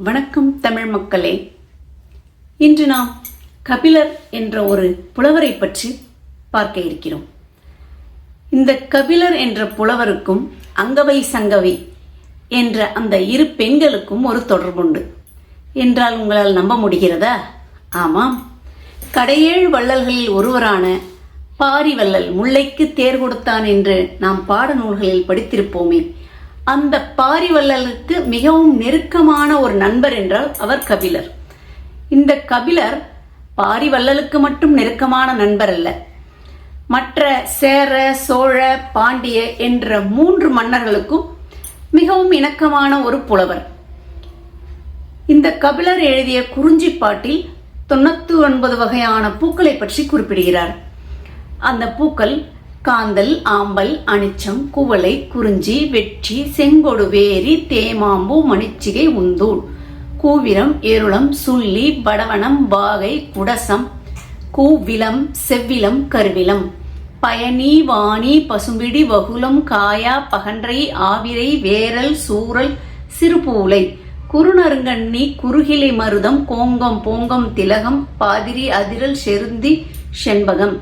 வணக்கம் தமிழ் மக்களே. இன்று நாம் கபிலர் என்ற ஒரு புலவரை பற்றி பார்க்க இருக்கிறோம். இந்த கபிலர் என்ற புலவருக்கும் அங்கவை சங்கவை என்ற அந்த இரு பெண்களுக்கும் ஒரு தொடர்புண்டு. என்றால் உங்களால் நம்ப முடிகிறதா? ஆமாம். கடையேழு வள்ளல்களில் ஒருவரான பாரிவள்ளல் முல்லைக்கு தேர் கொடுத்தான் என்று நாம் பாட நூல்களில் படித்திருப்போமே. அந்த பாரிவள்ளலுக்கு மிகவும் நெருக்கமான ஒரு நண்பர் என்றால் அவர் கபிலர். இந்த கபிலர் பாரிவள்ளலுக்கு மட்டும் நெருக்கமான நண்பர் அல்ல. மற்ற சேர சோழ பாண்டிய என்ற மூன்று மன்னர்களுக்கும் மிகவும் இணக்கமான ஒரு புலவர். இந்த கபிலர் எழுதிய குறிஞ்சிப்பாட்டில் தொண்ணூத்தி ஒன்பது வகையான பூக்களை பற்றி குறிப்பிடுகிறார். அந்த பூக்கள் காந்தல் ஆம்பல் அனிச்சம் குவளை குறிஞ்சி வெற்றி செங்கொடு வேரி தேமாம்பு மணிச்சிகை உந்தூள் கூவிரம் எருளம் சுள்ளி படவனம் வாகை குடசம் கூவிலம் செவ்விலம் கருவிலம். பயனி வாணி பசும்பிடி வகுலம் காயா பகன்றை ஆவிரை வேரல் சூரல் சிறுபூலை. குறுநருங்கண்ணி குறுகிலை மருதம் கோங்கம் போங்கம் திலகம் பாதிரி அதிரல் செருந்தி செண்பகம்.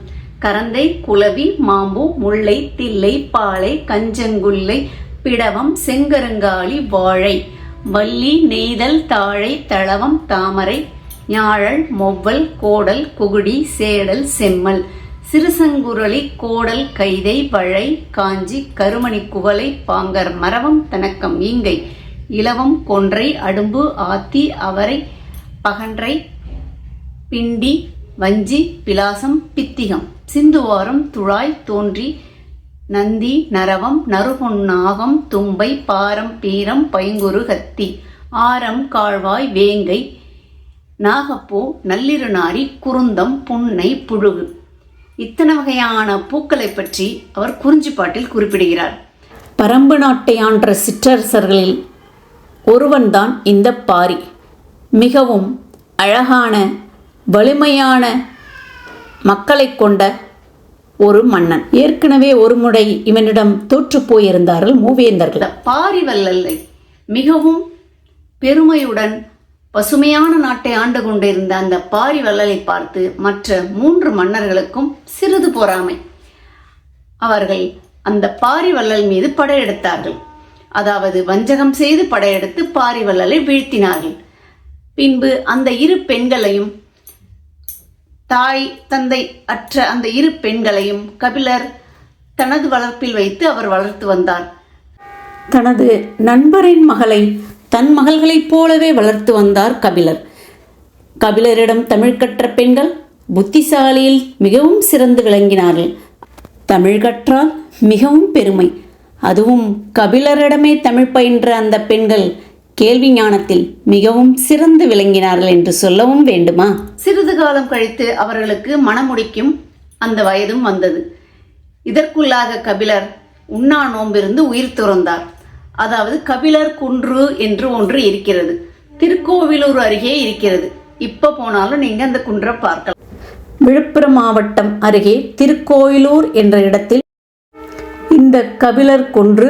கரந்தை குளவி மாம்பு முல்லை தில்லை பாலை கஞ்சங்குல்லை பிடவம் செங்கருங்காலி வாழை வள்ளி நெய்தல் தாழை தளவம் தாமரை ஞாழல் மொவ்வல் கோடல் குகுடி சேடல் செம்மல் சிறுசங்குரளி கோடல் கைதை வழை காஞ்சி கருமணி குவலை பாங்கர் மரவம் தனக்கம் ஈங்கை இலவம் கொன்றை அடும்பு ஆத்தி அவரை பகன்றை பிண்டி வஞ்சி பிலாசம் பித்திகம். சிந்துவாரம் துழாய் தோன்றி நந்தி நரவம் நறுபொன்னாகம் தும்பை பாரம் பீரம் பைங்குரு கத்தி. ஆரம் காழ்வாய் வேங்கை நாகப்பூ நள்ளிருநாரி குருந்தம் புன்னை புழுகு. இத்தனை வகையான பூக்களை பற்றி அவர் குறிஞ்சிப்பாட்டில் குறிப்பிடுகிறார். பரம்பு நாட்டை ஆன்ற சிற்றரசர்களில் ஒருவன்தான் இந்த பாரி. மிகவும் அழகான வலிமையான மக்களை கொண்ட ஒரு மன்னன். ஏற்கனவே ஒரு முறை இவனிடம் தோற்று போயிருந்தார்கள் மூவேந்தர்கள். பாரிவல்லலை மிகவும் பெருமையுடன் பசுமையான நாட்டை ஆண்டு கொண்டிருந்த அந்த பாரிவல்லலை பார்த்து மற்ற மூன்று மன்னர்களுக்கும் சிறிது பொறாமை. அவர்கள் அந்த பாரிவல்லல் மீது படையெடுத்தார்கள். அதாவது வஞ்சகம் செய்து படையெடுத்து பாரிவல்லலை வீழ்த்தினார்கள். பின்பு அந்த இரு பெண்களையும் தாய் தந்தை அற்ற அந்த இரு பெண்களையும் கபிலர் தனது வளர்ப்பில் வைத்து அவர் வளர்த்து வந்தார். தனது நண்பரின் மகளை தன் மகள்களைப் போலவே வளர்த்து வந்தார் கபிலர். கபிலரிடம் தமிழ் கற்ற பெண்கள் புத்திசாலியில் மிகவும் சிறந்து விளங்கினார்கள். தமிழ் கற்றால் மிகவும் பெருமை. அதுவும் கபிலரிடமே தமிழ் பயின்ற அந்த பெண்கள் கேள்வி ஞானத்தில் மிகவும் சிறந்து விளங்கினார்கள் என்று சொல்லவும் வேண்டுமா? சிறிது காலம் கழித்து அவர்களுக்கு மணமுடிக்கும் அந்த வயதும் வந்தது. இதற்குள்ளாக கபிலர் உண்ணா நோம்பிருந்து உயிர் துறந்தார். அதாவது கபிலர் குன்று என்று ஒன்று இருக்கிறது. திருக்கோவிலூர் அருகே இருக்கிறது. இப்ப போனாலும் நீங்க அந்த குன்றை பார்க்கலாம். விழுப்புரம் மாவட்டம் அருகே திருக்கோயிலூர் என்ற இடத்தில் இந்த கபிலர் குன்று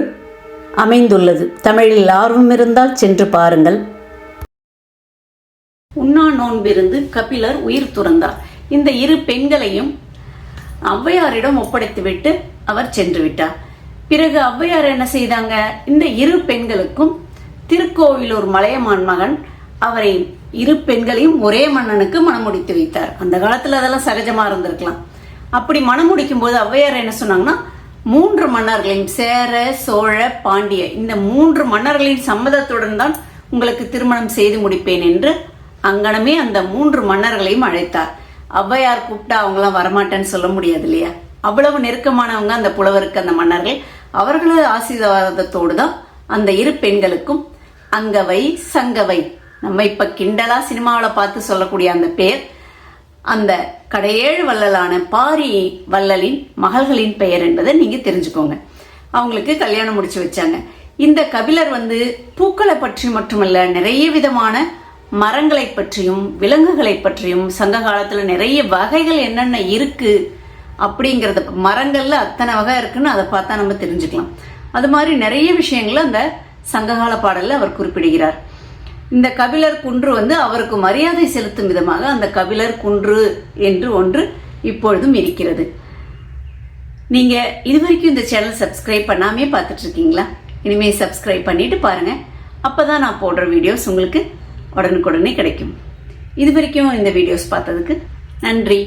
அமைந்துள்ளது. தமிழில் ஆர்வம் இருந்தால் சென்று பாருங்கள். உண்ணா நோன்பிருந்து கபிலர் உயிர் துறந்தார். இந்த இரு பெண்களையும் ஔவையாரிடம் ஒப்படைத்துவிட்டு அவர் சென்று விட்டார். பிறகு ஔவையார் என்ன செய்தாங்க? இந்த இரு பெண்களுக்கும் திருக்கோவிலூர் மலையமான் மகன் அவரை இரு பெண்களையும் ஒரே மன்னனுக்கு மணமுடித்து வைத்தார். அந்த காலத்துல அதெல்லாம் சகஜமா இருந்திருக்கலாம். அப்படி மணமுடிக்கும் போது ஔவையார் என்ன சொன்னாங்கன்னா மூன்று மன்னர்களையும் சேர சோழ பாண்டிய. இந்த மூன்று மன்னர்களின் சம்மதத்துடன் தான் உங்களுக்கு திருமணம் செய்து முடிப்பேன் என்று அங்கனமே அந்த மூன்று மன்னர்களையும் அழைத்தார். ஔவையார் கூப்பிட்டா அவங்களாம் வரமாட்டேன்னு சொல்ல முடியாது இல்லையா? அவ்வளவு நெருக்கமானவங்க அந்த புலவருக்கு அந்த மன்னர்கள். அவர்களது ஆசீர்வாதத்தோடு தான் அந்த இரு பெண்களுக்கும் அங்கவை சங்கவை நம்ம இப்ப கிண்டலா சினிமாவில் பார்த்து சொல்லக்கூடிய அந்த பேர் அந்த கடையேழு வள்ளலான பாரி வள்ளலின் மகள்களின் பெயர் என்பதை நீங்க தெரிஞ்சுக்கோங்க. அவங்களுக்கு கல்யாணம் முடிச்சு வச்சாங்க. இந்த கபிலர் வந்து பூக்களை பற்றி மட்டுமல்ல நிறைய விதமான மரங்களை பற்றியும் விலங்குகளை பற்றியும் சங்க காலத்துல நிறைய வகைகள் என்னென்ன இருக்கு அப்படிங்கறத மரங்கள்ல அத்தனை வகை இருக்குன்னு அதை பார்த்தா நம்ம தெரிஞ்சுக்கலாம். அது மாதிரி நிறைய விஷயங்களை அந்த சங்ககால பாடல்ல அவர் குறிப்பிடுகிறார். இந்த கபிலர் குன்று வந்து அவருக்கு மரியாதை செலுத்தும் விதமாக அந்த கபிலர் குன்று என்று ஒன்று இப்பொழுதும் இருக்கிறது. நீங்க இதுவரைக்கும் இந்த சேனல் சப்ஸ்கிரைப் பண்ணாமே பார்த்துட்டு இருக்கீங்களா இனிமே சப்ஸ்கிரைப் பண்ணிட்டு பாருங்க. அப்பதான் நான் போடுற வீடியோஸ் உங்களுக்கு உடனுக்குடனே கிடைக்கும். இது வரைக்கும் இந்த வீடியோஸ் பார்த்ததுக்கு நன்றி.